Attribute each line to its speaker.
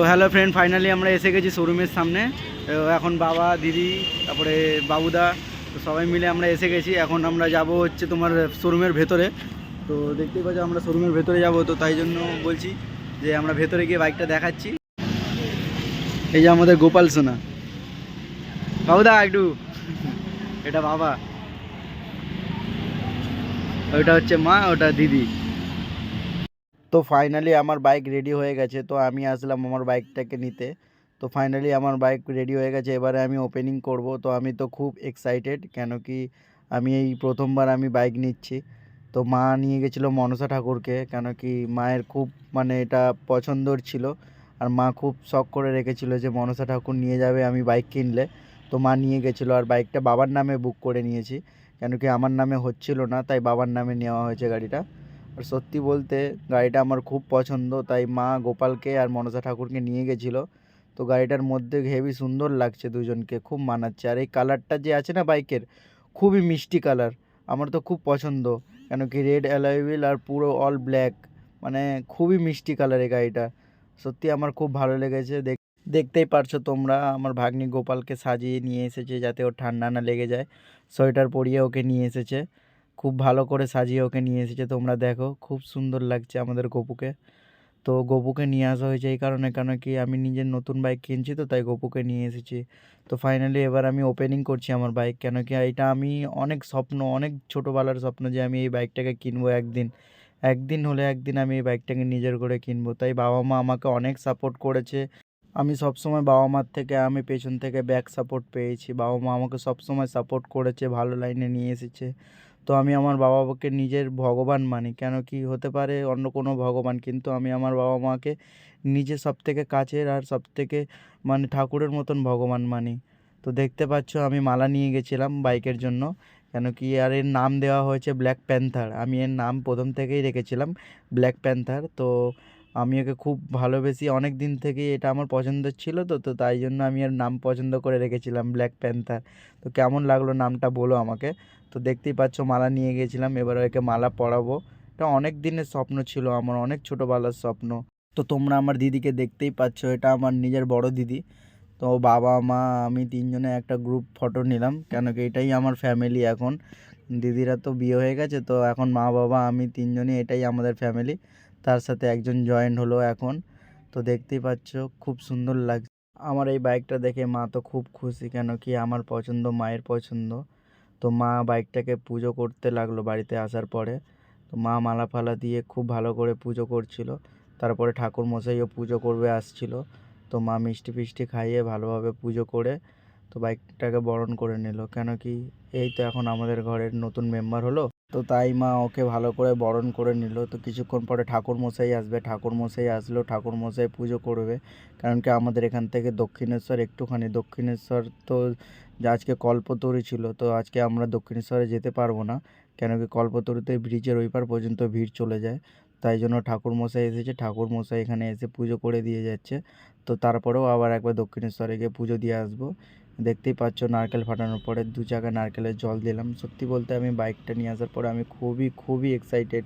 Speaker 1: তো hello friend finally আমরা এসে গেছি শোরুমের সামনে। এখন বাবা, দিদি, তারপরে বাবুদা, তো সবাই মিলে আমরা এসে গেছি। এখন আমরা যাব হচ্ছে তোমার শোরুমের ভেতরে। তো দেখতেই পাচ্ছ আমরা শোরুমের ভেতরে যাব। তো তাই জন্য বলছি যে আমরা ভেতরে গিয়ে বাইকটা দেখাচ্ছি। এই যে আমাদের গোপাল সোনা। বাবুদা, একটু। এটা বাবা। ওইটা হচ্ছে মা, ওটা দিদি। তো ফাইনালি আমার বাইক রেডি হয়ে গেছে। তো আমি আসলাম আমার বাইকটাকে নিতে। তো ফাইনালি আমার বাইক রেডি হয়ে গেছে। এবারে আমি ওপেনিং করব। তো আমি তো খুব এক্সাইটেড কেন কি আমি এই প্রথমবার আমি বাইক নিচ্ছি। তো মা নিয়ে গেছিল মনসা ঠাকুরকে, কেন কি মায়ের খুব মানে এটা পছন্দর ছিল। আর মা খুব শখ করে রেখেছিল যে মনসা ঠাকুর নিয়ে যাবে আমি বাইক কিনলে। তো মা নিয়ে গেছিল আর বাইকটা বাবার নামে বুক করে নিয়েছি। কেন কি আমার নামে হচ্ছিল না, তাই বাবার নামে নেওয়া হয়েছে গাড়িটা। আর সত্যি বলতে গাড়িটা আমার খুব পছন্দ, তাই মা গোপালকে আর মনসা ঠাকুরকে নিয়ে গেছিল। তো গাড়িটার মধ্যে হেভি সুন্দর লাগছে দুজনকে, খুব মানাচ্ছে। আর এই কালারটা যে আছে না বাইকের, খুবই মিষ্টি কালার আমার তো খুব পছন্দ, কেন কি রেড অ্যালয়ুইল আর পুরো অল ব্ল্যাক মানে খুবই মিষ্টি কালার এই গাড়িটা। সত্যি আমার খুব ভালো লেগেছে। দেখ, দেখতেই পারছ তোমরা, আমার ভাগ্নি গোপালকে সাজিয়ে নিয়ে এসেছে যাতে ওর ঠান্ডা না লেগে যায়। সোয়েটার পরিয়ে ওকে নিয়ে এসেছে। খুব ভালো করে সাজিয়ে ওকে নিয়ে এসেছে। তোমরা দেখো, খুব সুন্দর লাগছে আমাদের গপুকে। তো গপুকে নিয়ে আসা হয়েছে এই কারণে, কেন কি আমি নিজের নতুন বাইক কিনছি তো তাই গপুকে নিয়ে এসেছি। তো ফাইনালি এবার আমি ওপেনিং করছি আমার বাইক কেন কি এটা আমি অনেক স্বপ্ন, অনেক ছোটোবেলার স্বপ্ন যে আমি এই বাইকটাকে কিনবো একদিন। একদিন হলে একদিন আমি এই বাইকটাকে নিজের করে কিনবো। তাই বাবা মা আমাকে অনেক সাপোর্ট করেছে। আমি সবসময় বাবা মার থেকে, আমি পেছন থেকে ব্যাক সাপোর্ট পেয়েছি। বাবা মা আমাকে সবসময় সাপোর্ট করেছে, ভালো লাইনে নিয়ে এসেছে। তো আমি আমার বাবা মাকে নিজের ভগবান মানি। কেন কি হতে পারে অন্য কোনো ভগবান, কিন্তু আমি আমার বাবা মাকে নিজে সবথেকে কাছের আর সবথেকে মানে ঠাকুরের মতন ভগবান মানি। তো দেখতে পাচ্ছ আমি মালা নিয়ে গেছিলাম বাইকের জন্য। কেন কি আর এর নাম দেওয়া হয়েছে ব্ল্যাক প্যান্থার আমি এর নাম প্রথম থেকেই রেখেছিলাম ব্ল্যাক প্যান্থার তো আমি ওকে খুব ভালোবেসি। অনেক দিন থেকেই এটা আমার পছন্দের ছিল তো তো তাই জন্য আমি এর নাম পছন্দ করে রেখেছিলাম ব্ল্যাক প্যান্থার তো কেমন লাগল নামটা বলো আমাকে। তো দেখতেই পাচ্ছ মালা নিয়ে গেছিলাম, এবার ওকে মালা পরাবো। এটা অনেক দিনের স্বপ্ন ছিল আমার, অনেক ছোটোবেলার স্বপ্ন। তো তোমরা আমার দিদিকে দেখতেই পাচ্ছ, এটা আমার নিজের বড় দিদি। তো বাবা, মা, আমি তিনজনে একটা গ্রুপ ফটো নিলাম, কেন কি এটাই আমার ফ্যামিলি এখন। দিদিরা তো বিয়ে হয়ে গেছে, তো এখন মা, বাবা, আমি তিনজনই এটাই আমাদের ফ্যামিলি তার সাথে একজন জয়েন্ট হলো এখন। তো দেখতেই পাচ্ছ, খুব সুন্দর লাগছে আমার এই বাইকটা দেখে মা তো খুব খুশি, কেন কি আমার পছন্দ মায়ের পছন্দ। তো মা বাইকটাকে পুজো করতে লাগল বাড়িতে আসার পরে। তো মা মালা ফালা দিয়ে খুব ভালো করে পুজো করছিল। তারপরে ঠাকুর মশাইও পুজো করবে আসছিল। তো মা মিষ্টি ফিষ্টি খাইয়ে ভালোভাবে পুজো করে তো বাইকটাকে বরণ করে নিল। কেন কি এই তো এখন আমাদের ঘরের নতুন মেম্বার হলো। তো তাই মা ওকে ভালো করে বরণ করে নিল। তো কিছুক্ষণ পরে ঠাকুর মশাই আসবে। ঠাকুর মশাই আসলো। ঠাকুর মশাই পুজো করবে। কারণ কি আমাদের এখান থেকে দক্ষিণেশ্বর একটুখানি। দক্ষিণেশ্বর তো আজকে কল্পতরু ছিল। তো আজকে আমরা দক্ষিণেশ্বরে যেতে পারব না। কেন কি কল্পতরুতে ব্রিজের ওই পার পর্যন্ত ভিড় চলে যায়। তাই জন্য ঠাকুর মশাই এসেছে। ঠাকুর মশাই এখানে এসে পুজো করে দিয়ে যাচ্ছে। তো তারপরেও আবার একবার দক্ষিণেশ্বরে গিয়ে পুজো দিয়ে আসব। দেখতেই পাচ্ছ নারকেল ফাটানোর পরে দু জায়গায় নারকেলের জল দিলাম। সত্যি বলতে আমি বাইকটা নিয়ে আসার পরে আমি খুবই খুবই এক্সাইটেড